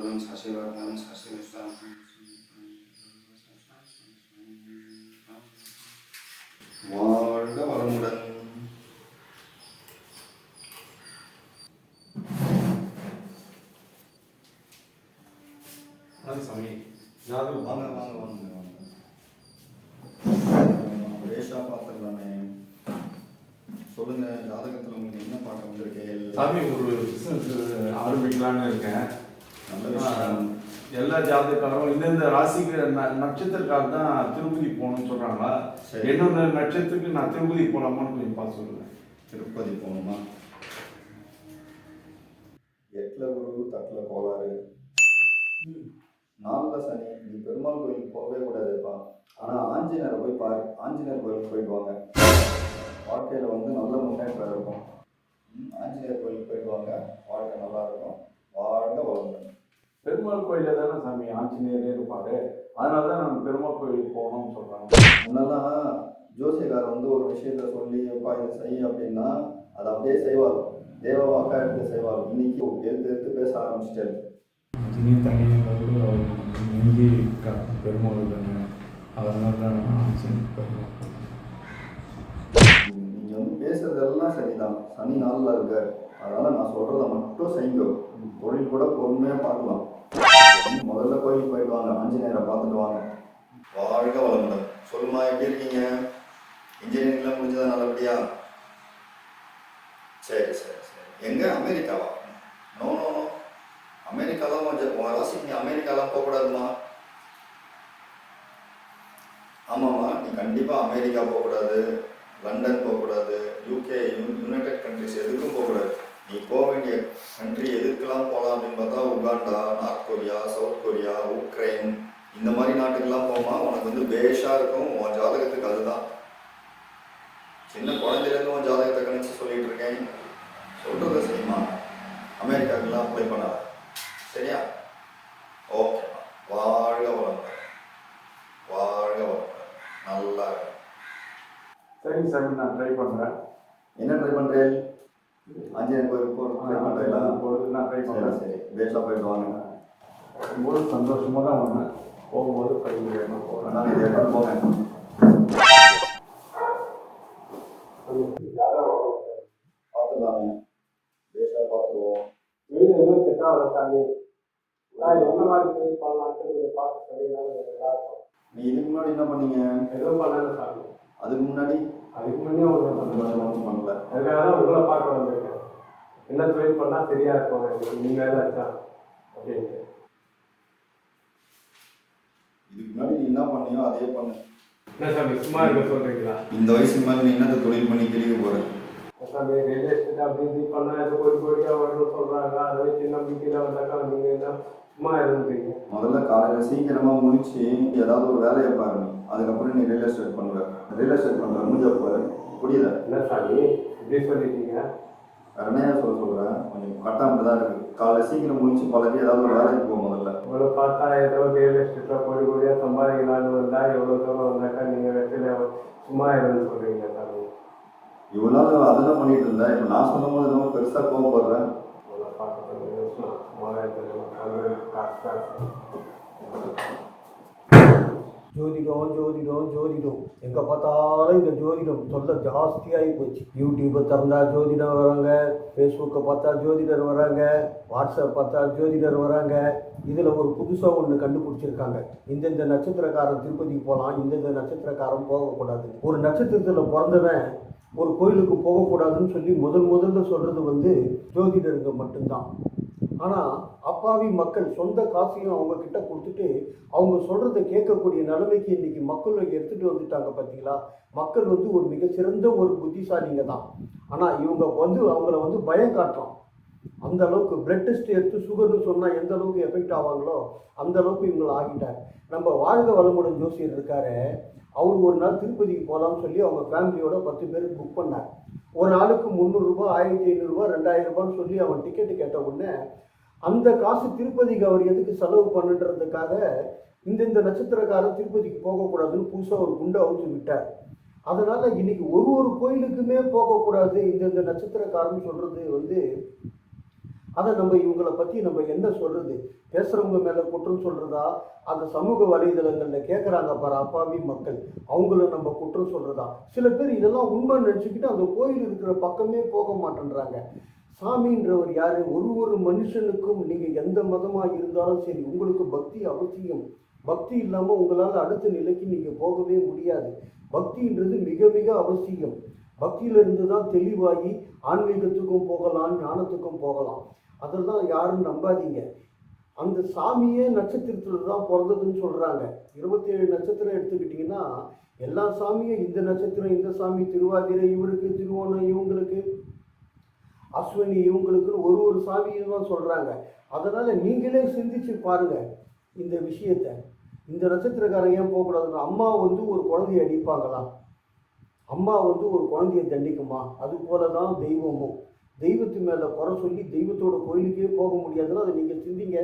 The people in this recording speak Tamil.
வருடம் சசி வருடம் சசி வாழ்க வளமுடன் வணக்கம் சாமி யாரும் வாங்க வாங்க ரேஷா பார்த்துடலாமே சொல்லுங்க ஜாதகத்துல உங்களுக்கு என்ன பாட்டு வந்திருக்கு? சாமி ஒரு பிஸ்னஸ் ஆரம்பிக்கலான்னு இருக்கேன். எல்லா ஜாதகக்காரரும் இந்தந்த ராசிக்கு ந- நட்சத்திரக்காரர் தான் திருப்பதி போகணும்னு சொல்றாங்க சரி. என்னென்ன நட்சத்திரத்துக்கு நான் திருப்பதி போலாமான்னு கொஞ்சம் பார்த்து சொல்லுங்க. திருப்பதி போகணுமா? எட்டில் குரு தட்டில் கோளாறு. நாலில் சனி நீ பெருமாள் கோயிலுக்கு போகவே கூடாதுப்பா. ஆனால் ஆஞ்சநேயரை போய் பாரு. ஆஞ்சநேயர் கோயிலுக்கு போயிட்டு வாங்க. வாழ்க்கையில் வந்து நல்ல முன்னேற்றம் இருக்கும். ஆஞ்சநேயர் கோயிலுக்கு போயிட்டு வாங்க. வாழ்க்கை நல்லா இருக்கும். வாழ்க வளமுடன். பெருமாள் கோயில தானே சாமி ஆஞ்சநேயரே இருப்பாரு. அதனால தான் நம்ம பெருமாள் கோயிலுக்கு போகணும்னு சொல்றாங்க. முன்னெல்லாம் ஜோசியக்காரர் வந்து ஒரு விஷயத்த சொல்லி எப்பா இதை செய் அப்படின்னா அதை அப்படியே செய்வார். தேவ வாக்கா எடுத்து செய்வார். இன்னைக்கு எடுத்து எடுத்து பேச ஆரம்பிச்சிட்டாரு. அதுலேயும் தனியாக கூட பெருமாள் தானே. அதனால தான் பெருமாள் நீங்க வந்து பேசுறதெல்லாம் சரிதான். சனி நாளில் இருக்கார். அதனால நான் சொல்கிறத மட்டும் செய்யுங்க. தொழில் கூட பொறுமையா பார்க்கலாம். முதல்ல கோயிலுக்கு போயிட்டு வாங்க. ஆஞ்சநேயரை பார்த்துட்டு வாங்க. வாழ்க வளமுடன். சொல்லுமா எப்படி இருக்கீங்க? இன்ஜினியரிங்லாம் முடிஞ்சதா? நல்லபடியா? சரி சரி சரி. எங்க? அமெரிக்காவா? நோ நோ நோ அமெரிக்காலாம் கொஞ்சம் உன் ராசி நீ அமெரிக்காலாம் போகக்கூடாதுமா? ஆமாம்மா. நீ கண்டிப்பாக அமெரிக்கா போகக்கூடாது. லண்டன் போகக்கூடாது யூகே யுனைடெட் கண்ட்ரிஸ் எதுக்கும் போகக்கூடாது. நீ போக வேண்டிய கண்ட்ரி எதுக்கெல்லாம் போகலாம் அப்படின்னு பார்த்தா Uganda north Korea south Korea Ukraine இந்த மாதிரி நாட்டுக்கெல்லாம் போமா உனக்கு வந்து பேஷா இருக்கும் உன் ஜாதகத்துக்கு அதுதான். சின்ன குழந்தையிலேருந்து உன் ஜாதகத்தை கணிச்சு சொல்லிட்டு இருக்கேன். சொல்கிறத சரிம்மா அமெரிக்காவுக்கெல்லாம் அப்ளை பண்ண சரியா ஓகே வாழ்க வளமுடன் வாழ்க வளமுடன் நல்லா இருக்கு. சரி சாமி நான் ட்ரை பண்றேன். என்ன ட்ரை பண்றேன் ஆஞ்சநேயர் கோயிலுக்கு போகிற ட்ரை பண்ணுறீங்களா போகிறது நான் ட்ரை சரி பண்றேன். சரி. பேஷா போயிட்டு வாங்க. போது சந்தோஷமா தான் வந்தேன். போகும்போது கல்வி வேணும் போகிறேன் போங்க? பார்த்துடலாமே. பேஷா பார்த்துருவோம். வீடு எதுவும் செட் ஆகல சாமி. நான் எந்த மாதிரி தொழில் பண்ணலான்ட்டு கொஞ்சம் பார்த்து நல்லா இருக்கும். நீ இதுக்கு முன்னாடி என்ன பண்ணீங்க? எதுவும் பண்ணல சாமி. அதுக்கு முன்னாடி அதுக்கு முன்னே ஒன்று அந்த பண்ணல மாதிரி ஒன்றும் பண்ணல. அதுக்காக தான் உங்களை பார்க்க வந்திருக்கேன். என்ன தொழில் பண்ணால் சரியா இருக்கும். எனக்கு நீங்க ஏதாச்சும் அப்படின்ட்டு இதுக்கு முன்னாடி நீ என்ன பண்ணியோ அதே பண்ணு. என்ன சாமி சும்மா இருக்க சொல்றீங்களா? இந்த வயசுக்கு மேலே நீ என்ன தொழில் பண்ணி கிளிக்க போற? சாமி ரியல் எஸ்டேட் அப்படி இப்படி பண்ணா இது கோடி கோடியா வரும்னு சொல்றாங்க. அதை வச்சு நம்பிக்கையில வந்தாக்கா நீங்க என்ன சும்மா இருந்துறீங்க முதல்ல காலையில சீக்கிரமா முடிச்சு ஏதாவது ஒரு வேலையை பாரு நீ அதுக்கப்புறம் நீ ரியல் எஸ்டேட் பண்ணுவ ரியல் எஸ்டேட் பண்ற முடிஞ்ச பாரு புரியுதா என்ன சாமி? இப்படி சொல்லிட்டீங்க? கருணையா சொல்ல சொல்றேன் கொஞ்சம் கட்டாம தான் இருக்கு. காலைல சீக்கிரம் முடிச்சு பழகி ஏதாவது ஒரு வேலைக்கு போ முதல்ல. உங்களை பார்த்தா ஏதோ ரியல் எஸ்டேட்ல கோடி கோடியா சம்பாதிக்கலாம்னு வந்தா எவ்வளவு தூரம் வந்தாக்கா நீங்க வெற்றில சும்மா இருன்னு சொல்றீங்க சாமி. இவ்வளவு நாள் அதெல்லாம் பண்ணிட்டு இருந்தேன் இப்போ நான் சொல்லும் போது என்னமோ பெருசா கோவப்படுறேன். பார்க்க கொஞ்சம் நிமிஷம் ஜோதிடம் ஜோதிடம் ஜோதிடம் எங்கே பார்த்தாலும் இந்த ஜோதிடம் சொல்ல ஜாஸ்தியாகி போச்சு. யூடியூப்பை திறந்தா ஜோதிடம் வராங்க ஃபேஸ்புக்கை பார்த்தா ஜோதிடர் வராங்க வாட்ஸ்அப் பார்த்தா ஜோதிடர் வராங்க. இதில் ஒரு புதுசாக ஒன்று கண்டுபிடிச்சிருக்காங்க. இந்தந்த நட்சத்திரக்காரன் திருப்பதிக்கு போகலாம் இந்தந்த நட்சத்திரக்காரன் போகக்கூடாது. ஒரு நட்சத்திரத்தில் பிறந்தவன் ஒரு கோயிலுக்கு போகக்கூடாதுன்னு சொல்லி முதல் முதல்ல சொல்கிறது வந்து ஜோதிடருங்க மட்டும்தான். ஆனால் அப்பாவி மக்கள் சொந்த காசையும் அவங்க கிட்ட கொடுத்துட்டு அவங்க சொல்கிறத கேட்கக்கூடிய நிலைமைக்கு இன்றைக்கி மக்கள் எடுத்துகிட்டு வந்துட்டாங்க பார்த்தீங்களா மக்கள் வந்து ஒரு மிகச்சிறந்த ஒரு புத்திசாலிங்க தான். ஆனால் இவங்க வந்து அவங்கள வந்து பயம் காட்டுறோம். அந்த அளவுக்கு பிளட் டெஸ்ட் எடுத்து சுகர்னு சொன்னால் எந்த அளவுக்கு எஃபெக்ட் ஆவாங்களோ அந்த அளவுக்கு இவங்களை ஆகிட்டாங்க. நம்ம வாழ்க வளமுடன் ஜோசியர் இருக்காரு. அவர் ஒரு நாள் திருப்பதிக்கு போகலாம்னு சொல்லி அவங்க ஃபேமிலியோட பத்து பேருக்கு புக் பண்ணார். ஒரு நாளுக்கு முந்நூறுரூபா ஆயிரத்தி ஐநூறுரூவா ரெண்டாயிரம் ரூபான்னு சொல்லி அவன் டிக்கெட்டு கேட்ட உடனே அந்த காசு திருப்பதிக்கு அவர் எதுக்கு செலவு பண்ணுன்றதுக்காக இந்தந்த நட்சத்திரக்காரர் திருப்பதிக்கு போகக்கூடாதுன்னு புதுசாக ஒரு குண்டை அவுத்து விட்டார். அதனால் இன்னைக்கு ஒரு ஒரு கோயிலுக்குமே போகக்கூடாது இந்தந்த நட்சத்திரக்காரன்னு சொல்கிறது வந்து அதை நம்ம இவங்களை பற்றி நம்ம என்ன சொல்கிறது பேசுகிறவங்க மேலே குற்றம் சொல்கிறதா அந்த சமூக வலைதளங்களில் கேட்குறாங்க பாரு அப்பாவி மக்கள். அவங்கள நம்ம குற்றம் சொல்கிறதா சில பேர் இதெல்லாம் உண்மை நினச்சிக்கிட்டு அந்த கோயில் இருக்கிற பக்கமே போக மாட்டேன்றாங்க. சாமின்றவர் யார்? ஒரு ஒரு மனுஷனுக்கும் நீங்கள் எந்த மதமாக இருந்தாலும் சரி உங்களுக்கு பக்தி அவசியம். பக்தி இல்லாமல் உங்களால் அடுத்த நிலைக்கு நீங்கள் போகவே முடியாது. பக்தின்றது மிக மிக அவசியம். பக்தியிலிருந்து தான் தெளிவாகி ஆன்மீகத்துக்கும் போகலாம் ஞானத்துக்கும் போகலாம். அதெல்லாம் யாரும் நம்பாதீங்க. அந்த சாமியே நட்சத்திரத்தில் தான் பிறந்ததுன்னு சொல்கிறாங்க இருபத்தேழு நட்சத்திரம் எடுத்துக்கிட்டிங்கன்னா எல்லா சாமியும் இந்த நட்சத்திரம் இந்த சாமி திருவாதிரை இவருக்கு திருவோணம் இவங்களுக்கு அஸ்வினி இவங்களுக்குன்னு ஒரு ஒரு சாமியும் தான் சொல்கிறாங்க அதனால் நீங்களே சிந்திச்சு பாருங்கள் இந்த விஷயத்தை. இந்த நட்சத்திரக்காரன் ஏன் போகக்கூடாதுன்னா அம்மா வந்து ஒரு குழந்தைய அடிப்பாங்களா? அம்மா வந்து ஒரு குழந்தைய தண்டிக்குமா? அது போல தான் தெய்வமும். தெய்வத்து மேலே குறை சொல்லி தெய்வத்தோட கோயிலுக்கே போக முடியாதுன்னா அதை நீங்கள் சிந்திங்க.